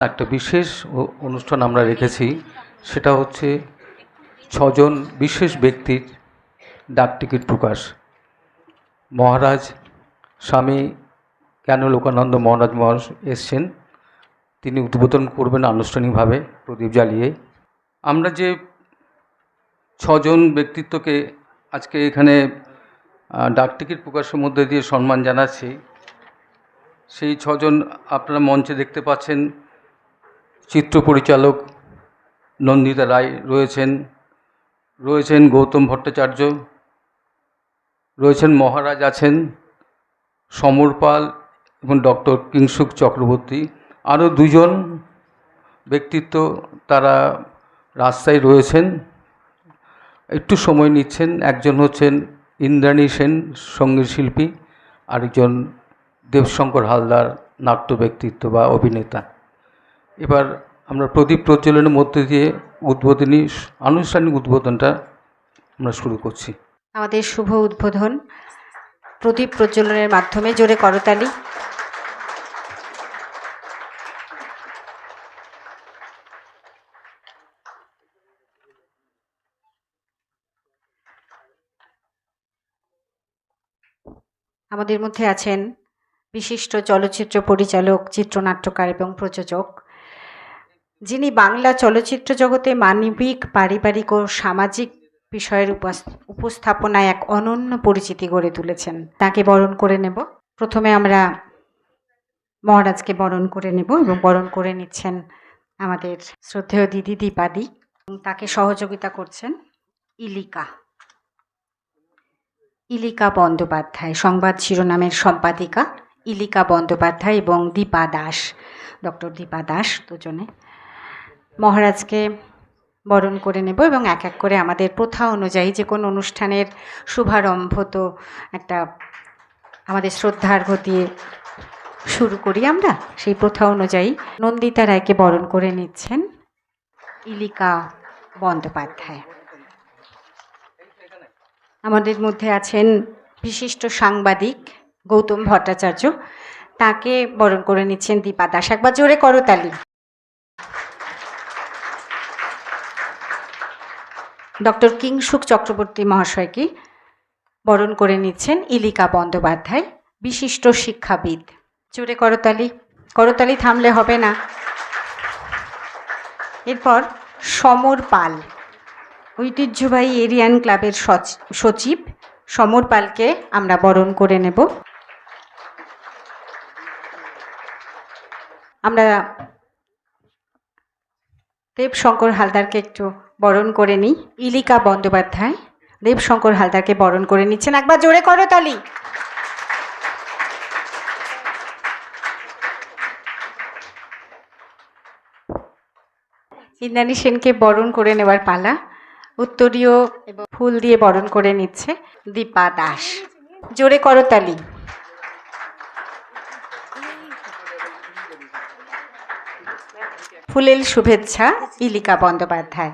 একটা বিশেষ অনুষ্ঠান আমরা রেখেছি সেটা হচ্ছে ছজন বিশেষ ব্যক্তির ডাক টিকিট প্রকাশ। মহারাজ স্বামী কেন লোকানন্দ মহারাজ মহারাজ এসছেন। তিনি উদ্বোধন করবেন আনুষ্ঠানিকভাবে প্রদীপ জ্বালিয়ে। আমরা যে ছজন ব্যক্তিত্বকে আজকে এখানে আহ, ডাক টিকিট প্রকাশের মধ্যে দিয়ে সম্মান জানাচ্ছি সেই ছজন আপনারা মঞ্চে দেখতে পাচ্ছেন। চিত্র পরিচালক নন্দিতা রায় রয়েছেন রয়েছেন গৌতম ভট্টাচার্য, রয়েছেন মহারাজ আছেন সমর পাল এবং ডক্টর কিংসুক চক্রবর্তী। আরও দুজন ব্যক্তিত্ব তারা রাস্তায় রয়েছেন। একটু সময় নিচ্ছেন, একজন হচ্ছেন ইন্দ্রাণী সেন সংগীত শিল্পী, আরেকজন দেবশঙ্কর হালদার নাট্য ব্যক্তিত্ব বা অভিনেতা। এবার আমরা প্রদীপ প্রজ্বলনের মধ্যে দিয়ে উদ্বোধনী আনুষ্ঠানিক উদ্বোধনটা আমরা শুরু করছি। আমাদের শুভ উদ্বোধন। প্রদীপ প্রজ্বলনের মাধ্যমে জোরে করতালি। আমাদের মধ্যে আছেন বিশিষ্ট চলচ্চিত্র পরিচালক, চিত্রনাট্যকার এবং প্রযোজক যিনি বাংলা চলচ্চিত্র জগতে মানবিক, পারিবারিক ও সামাজিক বিষয়ের উপাস- উপস্থাপনায় এক অনন্য পরিচিতি গড়ে তুলেছেন। তাকে বরণ করে নেব। প্রথমে আমরা মহারাজকে বরণ করে নেব এবং বরণ করে নিচ্ছেন আমাদের শ্রদ্ধেয় দিদি দীপাদি। এবং তাকে সহযোগিতা করছেন ইলিকা। ইলিকা বন্দ্যোপাধ্যায়, সংবাদ শিরোনামের সম্পাদিকা ইলিকা বন্দ্যোপাধ্যায় এবং দীপা দাস, ডক্টর দীপা দাস দুজনে। মহারাজকে বরণ করে নেব এবং এক এক করে আমাদের প্রথা অনুযায়ী যে কোনো অনুষ্ঠানের শুভারম্ভ তো একটা আমাদের শ্রদ্ধার্ঘ দিয়ে শুরু করি আমরা। সেই প্রথা অনুযায়ী নন্দিতা রায়কে বরণ করে নিচ্ছেন ইলিকা বন্দ্যোপাধ্যায়। আমাদের মধ্যে আছেন বিশিষ্ট সাংবাদিক গৌতম ভট্টাচার্য। তাকে বরণ করে নিচ্ছেন দীপা দাস। একবার জোরে করতালি ডক্টর কিংসুক চক্রবর্তী মহাশয়কে বরণ করে নিচ্ছেন ইলিকা বন্দ্যোপাধ্যায়, বিশিষ্ট শিক্ষাবিদ। জোরে করতালি করতালি থামলে হবে না। এরপর সমর পাল, ঐতিহ্যবাহী এরিয়ান ক্লাবের সচ- সচিব সমর পালকে আমরা বরণ করে নেব। আমরা দেবশঙ্কর হালদারকে একটু বরণ করে নিই। ইলিকা বন্দ্যোপাধ্যায়, দেবশঙ্কর হালদারকে বরণ করে নিচ্ছেন। একবার জোরে করো তালি। ইন্দ্রাণী সেনকে বরণ করে নেওয়ার পালা উত্তরীয় এবং ফুল দিয়ে বরণ করে নিচ্ছে দীপা দাস। জোরে করো তালি ফুলেল শুভেচ্ছা ইলিকা বন্দ্যোপাধ্যায়।